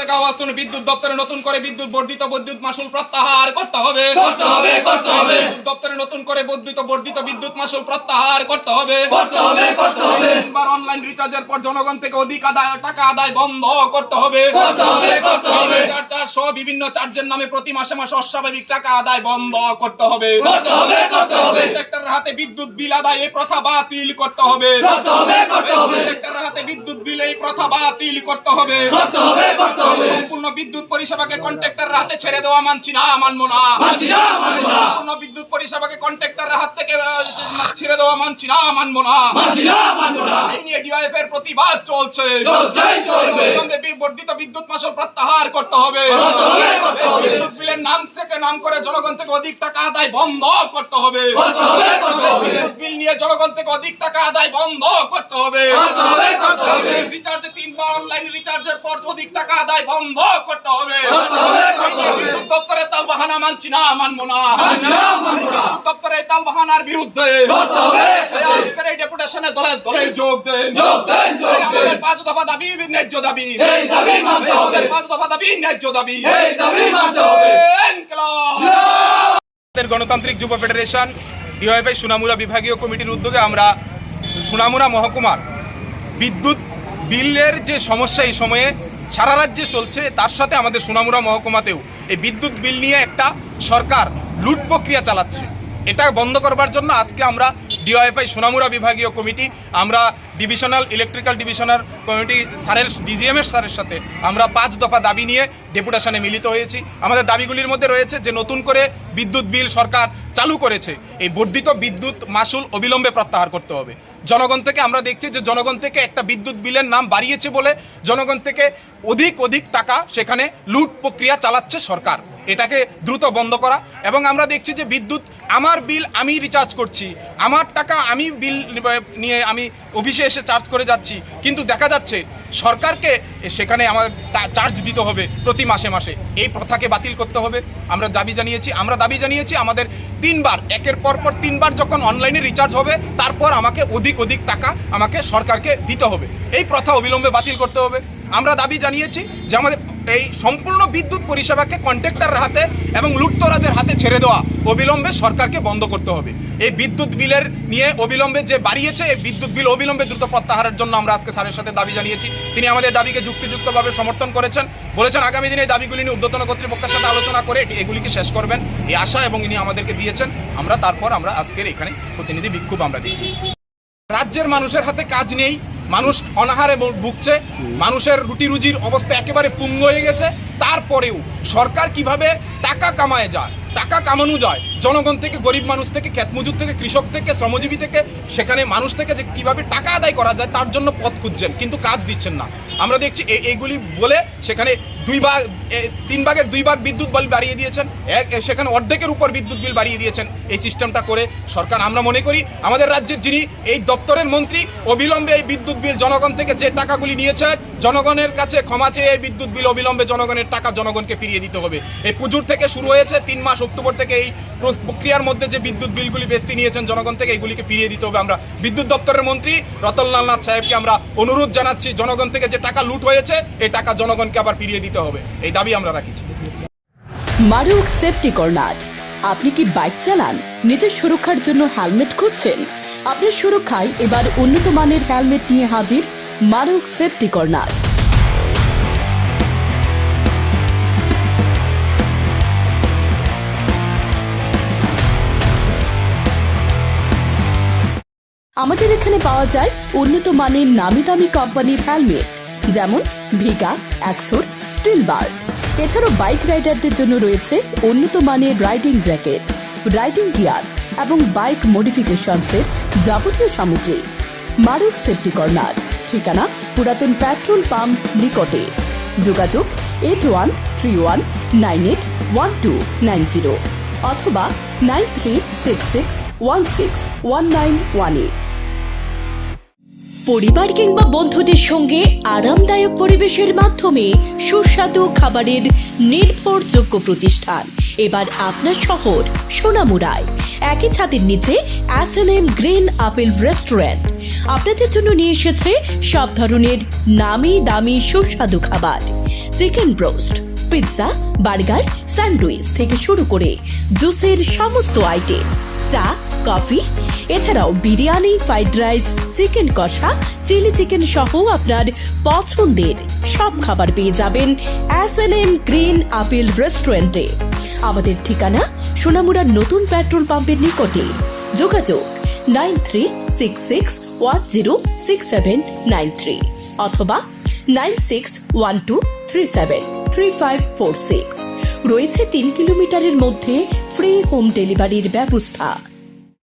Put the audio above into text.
থেকে আওয়াজ তুলে বিদ্যুৎ দপ্তরে নতুন করে বিদ্যুৎ বর্ধিত বিদ্যুৎ মাসুল প্রত্যাহার করতে হবে করতে হবে করতে হবে বিদ্যুৎ দপ্তরে নতুন করে বর্ধিত বর্ধিত বিদ্যুৎ মাসুল প্রত্যাহার করতে হবে করতে হবে করতে হবে তিনবার অনলাইন রিচার্জের পর জনগণ থেকে অধিক আদায় টাকা আদায় বন্ধ করতে হবে করতে হবে করতে হবে চার চার সহ বিভিন্ন চার্জের নামে প্রতি মাসে মাসে অস্বাভাবিক টাকা আদায় বন্ধ করতে হবে করতে হবে করতে হবে কন্ট্রাক্টরের হাতে বিদ্যুৎ বিল আদায় এই প্রথা বাতিল করতে হবে করতে হবে করতে হবে বিদ্যুৎ বিল এই প্রথা বাতিল করতে হবে। করতে হবে করতে হবে। সম্পূর্ণ বিদ্যুৎ পরিষেবাকে কন্ট্রাক্টরের হাতে ছেড়ে দেওয়া মানছি না মানবো না। মানছি না, মানবো না। সম্পূর্ণ বিদ্যুৎ পরিষেবাকে কন্ট্রাক্টরের হাত থেকে ছেড়ে দেওয়া মানছি না মানবো না। মানছি না মানবো না। এই নিয়ে ডিওএফ এর প্রতিবাদ চলছে। চলছেই চলবে। বর্ধিত বিদ্যুৎ মাসুল প্রত্যাহার করতে হবে। করতে হবে, করতে হবে। বিদ্যুৎ বিলের নাম থেকে নাম করে জনগণ থেকে অধিক টাকা আদায় বন্ধ করতে হবে। করতে হবে, করতে হবে। বিদ্যুৎ বিল নিয়ে জনগণ থেকে অধিক টাকা আদায় বন্ধ করতে হবে। করতে হবে, রিচার্জে তিনবার অনলাইন রিচার্জের পর অধিক টাকা আদায় বন্ধ করতে হবে। বিদ্যুৎ তাল বাহানা মানছি না মানবো না। বিদ্যুৎ তাল বাহানার বিরুদ্ধে আজকের এই ডেপুটেশনে দলে দলে যোগ দেন। আমাদের পাঁচ দফা দাবি ন্যায্য দাবি। আমাদের পাঁচ দফা দাবি ন্যায্য দাবি। গণতান্ত্রিক যুব ফেডারেশন ডিওয়াইফাই সুনামুরা বিভাগীয় কমিটির উদ্যোগে আমরা সুনামুরা মহকুমার বিদ্যুৎ বিলের যে সমস্যা এই সময়ে সারা রাজ্যে চলছে, তার সাথে আমাদের সুনামুরা মহকুমাতেও এই বিদ্যুৎ বিল নিয়ে একটা সরকার লুট প্রক্রিয়া চালাচ্ছে। এটা বন্ধ করবার জন্য আজকে আমরা ডিওয়াইফাই সোনামুরা বিভাগীয় কমিটি, আমরা ডিভিশনাল ইলেকট্রিক্যাল ডিভিশনাল কমিটি স্যারের ডিজিএমএস স্যারের সাথে আমরা পাঁচ দফা দাবি নিয়ে ডেপুটেশনে মিলিত হয়েছি। আমাদের দাবিগুলির মধ্যে রয়েছে যে নতুন করে বিদ্যুৎ বিল সরকার চালু করেছে, এই বর্ধিত বিদ্যুৎ মাসুল অবিলম্বে প্রত্যাহার করতে হবে। জনগণ থেকে আমরা দেখছি যে জনগণ থেকে একটা বিদ্যুৎ বিলের নাম বাড়িয়েছে বলে জনগণ থেকে অধিক অধিক টাকা সেখানে লুট প্রক্রিয়া চালাচ্ছে সরকার। এটাকে দ্রুত বন্ধ করা এবং আমরা দেখছি যে বিদ্যুৎ, আমার বিল আমি রিচার্জ করছি, আমার টাকা আমি বিল নিয়ে আমি অফিসে এসে চার্জ করে যাচ্ছি। কিন্তু দেখা যাচ্ছে সরকারকে সেখানে আমার চার্জ দিতে হবে প্রতি মাসে মাসে। এই প্রথাকে বাতিল করতে হবে। আমরা দাবি জানিয়েছি, আমরা দাবি জানিয়েছি আমাদের তিনবার, একের পর পর তিনবার যখন অনলাইনে রিচার্জ হবে, তারপর আমাকে অধিক অধিক টাকা আমাকে সরকারকে দিতে হবে। এই প্রথা অবিলম্বে বাতিল করতে হবে। আমরা দাবি জানিয়েছি যে আমাদের এই সম্পূর্ণ বিদ্যুৎ পরিষেবাকে কন্ট্রাক্টরের হাতে এবং লুটতরাজের হাতে ছেড়ে দেওয়া অবিলম্বে সরকারকে বন্ধ করতে হবে। এই বিদ্যুৎ বিলের নিয়ে অবিলম্বে যে বাড়িয়েছে, এই বিদ্যুৎ বিল অবিলম্বে দ্রুত প্রত্যাহারের জন্য আমরা আজকে স্যারের সাথে দাবি জানিয়েছি। তিনি আমাদের দাবিকে যুক্তিযুক্তভাবে সমর্থন করেছেন। বলেছেন, আগামী দিনে এই দাবিগুলি নিয়ে ঊর্ধ্বতন কর্তৃপক্ষের সাথে আলোচনা করে এটি- এগুলিকে শেষ করবেন। এই আশা এবং ইনি আমাদেরকে দিয়েছেন। আমরা তারপর আমরা আজকের এখানে প্রতিনিধি বিক্ষোভ আমরা দেখিয়েছি। রাজ্যের মানুষের হাতে কাজ নেই। মানুষ অনাহারে ভুগছে, মানুষের রুটি রুজির অবস্থা একেবারে পুঙ্গ হয়ে গেছে। তারপরেও সরকার কীভাবে টাকা কামায় যায়, টাকা কামানো যায়, জনগণ থেকে, গরিব মানুষ থেকে ক্ষেতমজুর থেকে, কৃষক থেকে, শ্রমজীবী থেকে, সেখানে মানুষ থেকে যে কীভাবে টাকা আদায় করা যায়, তার জন্য পথ খুঁজছেন, কিন্তু কাজ দিচ্ছেন না। আমরা দেখছি এইগুলি বলে সেখানে দুই ভাগ তিন ভাগের দুই ভাগ বিদ্যুৎ বিল বাড়িয়ে দিয়েছেন। এক সেখানে অর্ধেকের উপর বিদ্যুৎ বিল বাড়িয়ে দিয়েছেন এই সিস্টেমটা করে সরকার। আমরা মনে করি, আমাদের রাজ্যের যিনি এই দপ্তরের মন্ত্রী, অবিলম্বে এই বিদ্যুৎ বিল জনগণ থেকে যে টাকাগুলি নিয়েছেন জনগণের কাছে ক্ষমা চেয়ে এই বিদ্যুৎ বিল অবিলম্বে জনগণের টাকা জনগণকে ফিরিয়ে দিতে হবে। এই পুজোর থেকে শুরু হয়েছে, তিন মাস অক্টোবর থেকে এই প্রক্রিয়ার মধ্যে যে বিদ্যুৎ বিলগুলি বেস্তি নিয়েছেন জনগণ থেকে এইগুলিকে ফিরিয়ে দিতে হবে আমরা। বিদ্যুৎ দপ্তরের মন্ত্রী রতনলাল নাথ সাহেবকে আমরা অনুরোধ জানাচ্ছি, জনগণ থেকে যে টাকা লুট হয়েছে, এই টাকা জনগণকে আবার ফিরিয়ে দিতে হবে। এই দাবি আমরা রাখিছি। মারুক সেফটি কর্নার। আপনি কি বাইক চালান? নিজের সুরক্ষার জন্য হেলমেট খুঁজছেন? আপনার সুরক্ষায় এবার উন্নত মানের হেলমেট নিয়ে হাজির মারুক সেফটি কর্নার। আমাদের এখানে পাওয়া যায় উন্নত মানের নামি দামি কোম্পানির হেলমেট। যেমন ভিকা অ্যাক্সোর স্টিল বার্ড এছাড়াও বাইক রাইডারদের জন্য রয়েছে উন্নত মানের রাইডিং জ্যাকেট, রাইডিং গিয়ার এবং বাইক মডিফিকেশনসের যাবতীয় সামগ্রী। মারুক সেফটি কর্নার, ঠিকানা পুরাতন পেট্রোল পাম্প নিকটে। যোগাযোগ eight one three one nine eight one two nine zero অথবা nine three six six one six one nine one eight পরিবার কিংবা বন্ধুদের সঙ্গে আরামদায়ক পরিবেশের মাধ্যমে সুস্বাদু খাবারের নির্ভরযোগ্য প্রতিষ্ঠান। এবার আপনার শহর সোনামুড়ায় একই ছাদের নিচে S N M green apple restaurant আপনাদের জন্য নিয়ে এসেছে সব ধরনের নামি দামি সুস্বাদু খাবার। Chicken broast pizza burger sandwich থেকে শুরু করে জুসের সমস্ত আইটেম চা কফি এছাড়াও বিরিয়ানি ফ্রাইড রাইস চিকেন কষা চিলি চিকেন সহ আপনার পছন্দের সব খাবার পেয়ে যাবেন S N M green apple রেস্টুরেন্টে আমাদের ঠিকানা সোনামুড়ার নতুন পেট্রোল পাম্পের নিকটে। যোগাযোগ nine three six six one zero six seven nine three অথবা nine six one two three seven three five four six. রয়েছে তিন কিলোমিটারের মধ্যে ফ্রি হোম ডেলিভারির ব্যবস্থা।